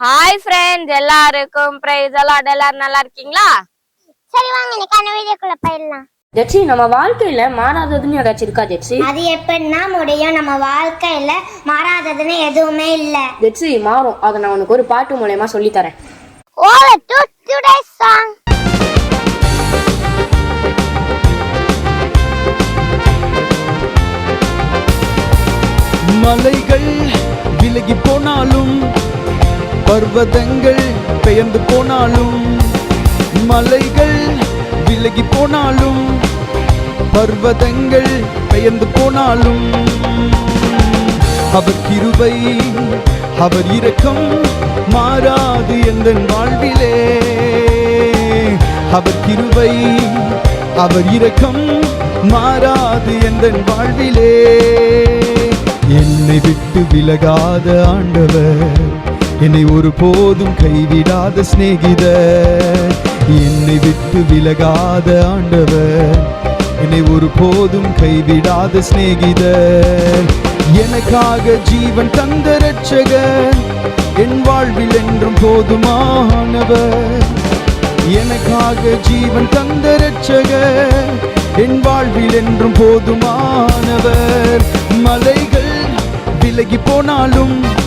Hi friends எல்லாருக்கும் price எல்லாம் எல்லாரும் நல்லா இருக்கீங்களா? சரி வாங்க இன்னைக்கான வீடியோக்குள்ள போயிடலாம். ஜெட்சி நம்ம வாழ்க்கையில மாறாததுன்னு ஏதாச்சும் இருக்கா ஜெட்சி அது எப்படின்னா முடியும். நம்ம வாழ்க்கையில மாறாததுன்னு எதுவுமே இல்ல. ஜெட்சி மாறும். அதை நான் உனக்கு ஒரு பாட்டு மூலயமா சொல்லி தரேன் ஓவர் டு டுடே சாங் மலைகள் விலகி போனாலும் பர்வதங்கள் பெயர்ந்து போனாலும் மலைகள் விலகி போனாலும் பர்வதங்கள் பெயர்ந்து போனாலும் அவர் கிருபை அவர் இரக்கம் மாறாது எந்த வாழ்விலே. அவர் கிருபை அவர் இரக்கம் மாறாது எந்த வாழ்விலே. என்னை விட்டு விலகாத ஆண்டவர் என்னை ஒரு போதும் கைவிடாத சிநேகிதர். என்னை விட்டு விலகாத ஆண்டவர். என்னை ஒரு போதும் கைவிடாத சிநேகிதர். எனக்காக ஜீவன் தந்த ரட்சகர் என் வாழ்வில் என்றும் போதுமானவர். எனக்காக ஜீவன் தந்த ரட்சகர் என் வாழ்வில் என்றும் போதுமானவர். மலைகள் விலகி போனாலும்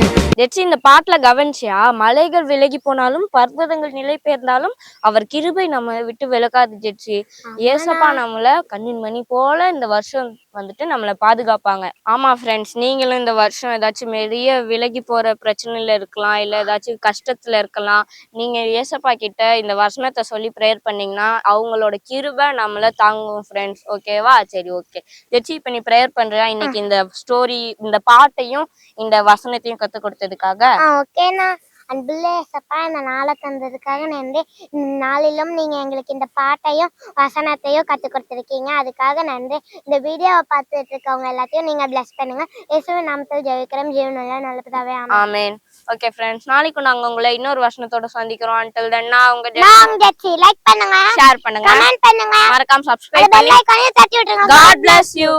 ஜெட்சி இந்த பாட்டுல கவனிச்சியா? மலைகள் விலகி போனாலும் பர்வதங்கள் நிலை பெயர்ந்தாலும் அவர் கிருபை நம்ம விட்டு விலகாது ஜெட்சி ஏசப்பா நம்மள கண்ணின் மணி போல இந்த வருஷம் வந்துட்டு நம்மளை பாதுகாப்பாங்க. ஆமா ஃப்ரெண்ட்ஸ் நீங்களும் இந்த வருஷம் ஏதாச்சும் பெரிய விலகி போற பிரச்சனையில இருக்கலாம் இல்ல ஏதாச்சும் கஷ்டத்துல இருக்கலாம். நீங்க ஏசப்பா கிட்ட இந்த வசனத்தை சொல்லி ப்ரேயர் பண்ணீங்கன்னா அவங்களோட கிருபை நம்மள தாங்கும் ஃப்ரெண்ட்ஸ் ஓகேவா சரி ஓகே ஜெட்சி இப்ப நீ ப்ரேயர் பண்றியா? இன்னைக்கு இந்த ஸ்டோரி இந்த பாட்டையும் இந்த வசனத்தையும் கத்து கொடுத்ததுக்காக ஓகேண்ணா அன்புள்ள சப்பா இந்த நாளை தந்ததுக்காக நன்றி நாளிலும் நீங்க எங்களுக்கு இந்த பாட்டையும் வசனத்தையும் கத்து கொடுத்துருக்கீங்க. அதுக்காக நன்றி இந்த வீடியோவை பார்த்துட்டு இருக்கவங்க எல்லாத்தையும் நீங்க பிளஸ் பண்ணுங்க. இயேசுவின் நாமத்தில் ஜெயிக்கிறோம் ஜீவனுள்ள நல்லதாவே ஆமேன். ஓகே ஃப்ரெண்ட்ஸ் நாளைக்கு நாங்க உங்களை இன்னொரு வருஷத்தோட சந்திக்கிறோம். நான் உங்க நான் ஜெட்சி லைக் பண்ணுங்க. ஷேர் பண்ணுங்க. கமெண்ட் பண்ணுங்க. மறக்காம சப்ஸ்கிரைப் பண்ணி தட்டி விட்டுருங்க. God bless you.